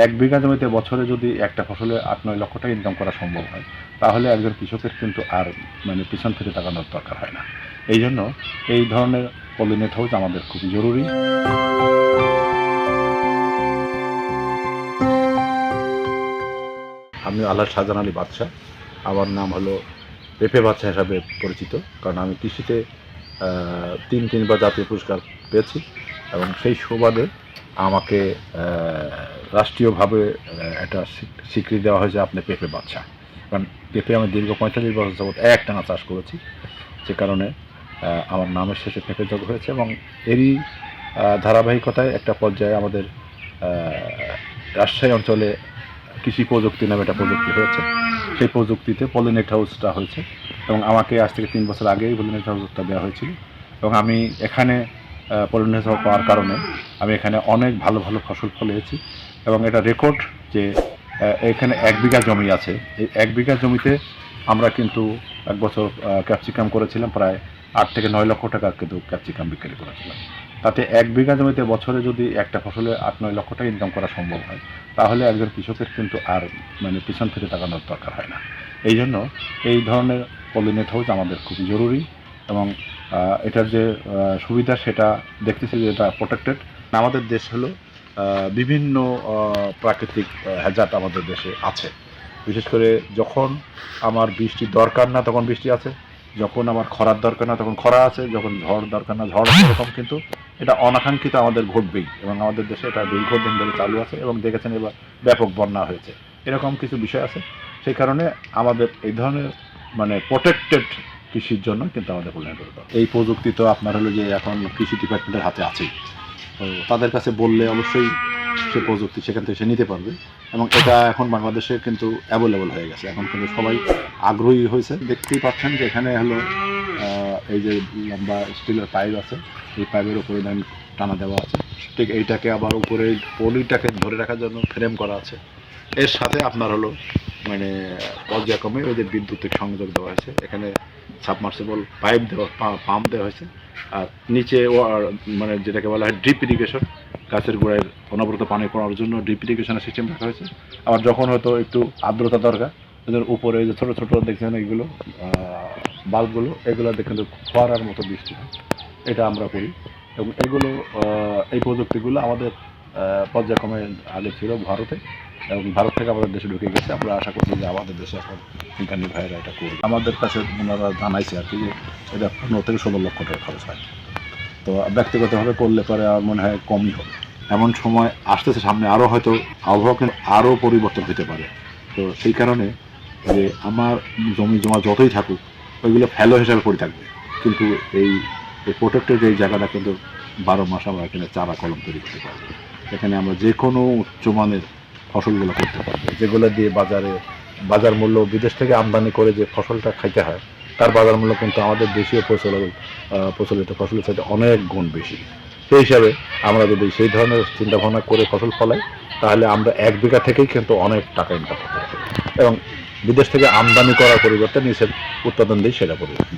এক বিঘা জমিতে বছরে যদি একটা ফসলে আট, নয় লক্ষ টাকা ইনকাম করা সম্ভব হয়, তাহলে একজন কৃষকের কিন্তু আর মানে পিছন ফিরে তাকানোর দরকার হয় না। এই জন্য এই ধরনের পলিনেট হাউস আমাদের খুবই জরুরি। আমি আল্লাহ শাহজাহান আলী বাদশাহ। আমার নাম হলো পেপে বাদশাহ হিসাবে পরিচিত, কারণ আমি কৃষিতে তিন, তিনবার জাতীয় পুরস্কার পেয়েছি এবং সেই সুবাদে আমাকে রাষ্ট্রীয়ভাবে একটা স্বীকৃতি দেওয়া হয়েছে আপনি পেঁপে বাদশাহ কারণ পেঁপে আমি দীর্ঘ পঁয়তাল্লিশ বছর যাবত এক টানা চাষ করেছি। যে কারণে আমার নামের শেষে পেঁপে যোগ হয়েছে এবং এরই ধারাবাহিকতায় একটা পর্যায়ে আমাদের রাজশাহী অঞ্চলে কৃষি প্রযুক্তি নামে একটা প্রযুক্তি হয়েছে। সেই প্রযুক্তিতে পলিনেট হাউসটা হয়েছে এবং আমাকে আজ থেকে তিন বছর আগেই পলিনেট হাউসটা দেওয়া হয়েছিল। এবং আমি এখানে হাউস পাওয়ার কারণে আমি এখানে অনেক ভালো ভালো ফসল ফলিয়েছি এবং এটা রেকর্ড যে এখানে এক বিঘা জমি আছে। এই এক বিঘা জমিতে আমরা কিন্তু এক বছর ক্যাপসিকাম করেছিলাম, প্রায় আট থেকে নয় লক্ষ টাকা কিন্তু ক্যাপসিকাম বিক্রি করেছিলাম। তাতে এক বিঘা জমিতে বছরে যদি একটা ফসলে আট নয় লক্ষ টাকা ইনকাম করা সম্ভব হয়, তাহলে একজন কৃষকের কিন্তু আর মানে পিছন ফিরে তাকানোর দরকার হয় না। এই জন্য এই ধরনের পলিনেট হাউস আমাদের খুবই জরুরি এবং এটার যে সুবিধা সেটা দেখতেছি যে এটা প্রোটেক্টেড আমাদের দেশ হলো বিভিন্ন প্রাকৃতিক হ্যাজার্ট আমাদের দেশে আছে। বিশেষ করে যখন আমার বৃষ্টি দরকার না তখন বৃষ্টি আছে, যখন আমার খরার দরকার না তখন খরা আছে, যখন ঝড় দরকার না ঝড় এরকম কিন্তু এটা অনাকাঙ্ক্ষিত আমাদের ঘটবেই এবং আমাদের দেশে এটা দীর্ঘদিন ধরে চালু আছে এবং দেখেছেন এবার ব্যাপক বন্যা হয়েছে। এরকম কিছু বিষয় আছে। সেই কারণে আমাদের এই ধরনের মানে প্রোটেক্টেড কৃষির জন্য কিন্তু আমাদের কল্যাণ হবে। এই প্রযুক্তি তো আপনার হলো যে এখন কৃষি ডিপার্টমেন্টের হাতে আছেই। তো তাদের কাছে বললে অবশ্যই সে প্রযুক্তি সেখান থেকে সে নিতে পারবে এবং এটা এখন বাংলাদেশে কিন্তু অ্যাভেলেবল হয়ে গেছে। এখন কিন্তু সবাই আগ্রহী হয়েছে। দেখতেই পাচ্ছেন যে এখানে হলো এই যে লম্বা স্টিলের পাইপ আছে, এই পাইপের উপরে দেন টানা দেওয়া আছে। ঠিক এইটাকে আবার উপরে পলিটাকে ধরে রাখার জন্য ফ্রেম করা আছে। এর সাথে আপনার হলো মানে পর্যায়ক্রমে ওই যে বিদ্যুতিক সংযোগ দেওয়া হয়েছে। এখানে সাবমার্সিবল পাইপ দেওয়া পাম্প দেওয়া হয়েছে। আর নিচে মানে যেটাকে বলা হয় ড্রিপ ইরিগেশন, গাছের গোড়ায় অনবরত পানি পড়ার জন্য ড্রিপ ইরিগেশনের সিস্টেম রাখা হয়েছে। আবার যখন হয়তো একটু আর্দ্রতা দরকার, ওদের উপরে যে ছোটো ছোটো দেখছেন এইগুলো বাল্বগুলো, এগুলো কিন্তু ফোয়ারার মতো বৃষ্টি। হয় এটা আমরা করি। এবং এগুলো এই প্রযুক্তিগুলো আমাদের পর্যায়ক্রমে আগে ছিল ভারতে। এবং ভারত থেকে আমাদের দেশে ঢুকে গেছে। আমরা আশা করছি যে আমাদের দেশে এখন বিজ্ঞানী ভাইয়েরা এটা করবে। আমাদের কাছে ওনারা জানাইছে আর কি যে এটা পনেরো থেকে ষোলো লক্ষ টাকা খরচ হয়। তো ব্যক্তিগতভাবে করলে পরে আমার মনে হয় কমই হবে। এমন সময় আসতেছে সামনে আরও হয়তো আবহাওয়া কিন্তু আরও পরিবর্তন হতে পারে। তো সেই কারণে যে আমার জমি জমা যতই থাকুক, ওইগুলো ফ্যালো হিসাবে পড়ে থাকবে। কিন্তু এই এই প্রোটেক্টেড এই জায়গাটা কিন্তু বারো মাস আমরা এখানে চারা কলম তৈরি করতে পারব। এখানে আমরা যে কোনো উচ্চমানের ফসলগুলো করতে পারব। যেগুলো দিয়ে বাজারে, বাজার মূল্য বিদেশ থেকে আমদানি করে যে ফসলটা খাইতে হয়, তার বাজার মূল্য কিন্তু আমাদের দেশীয় প্রচলিত প্রচলিত ফসলের চাইতে অনেক গুণ বেশি। সেই হিসাবে আমরা যদি সেই ধরনের চিন্তাভাবনা করে ফসল ফলাই, তাহলে আমরা এক বিঘা থেকেই কিন্তু অনেক টাকা ইনকাম করতে পারব। এবং বিদেশ থেকে আমদানি করার পরিবর্তে নিজের উৎপাদন দিয়ে সেটা পরিবর্তন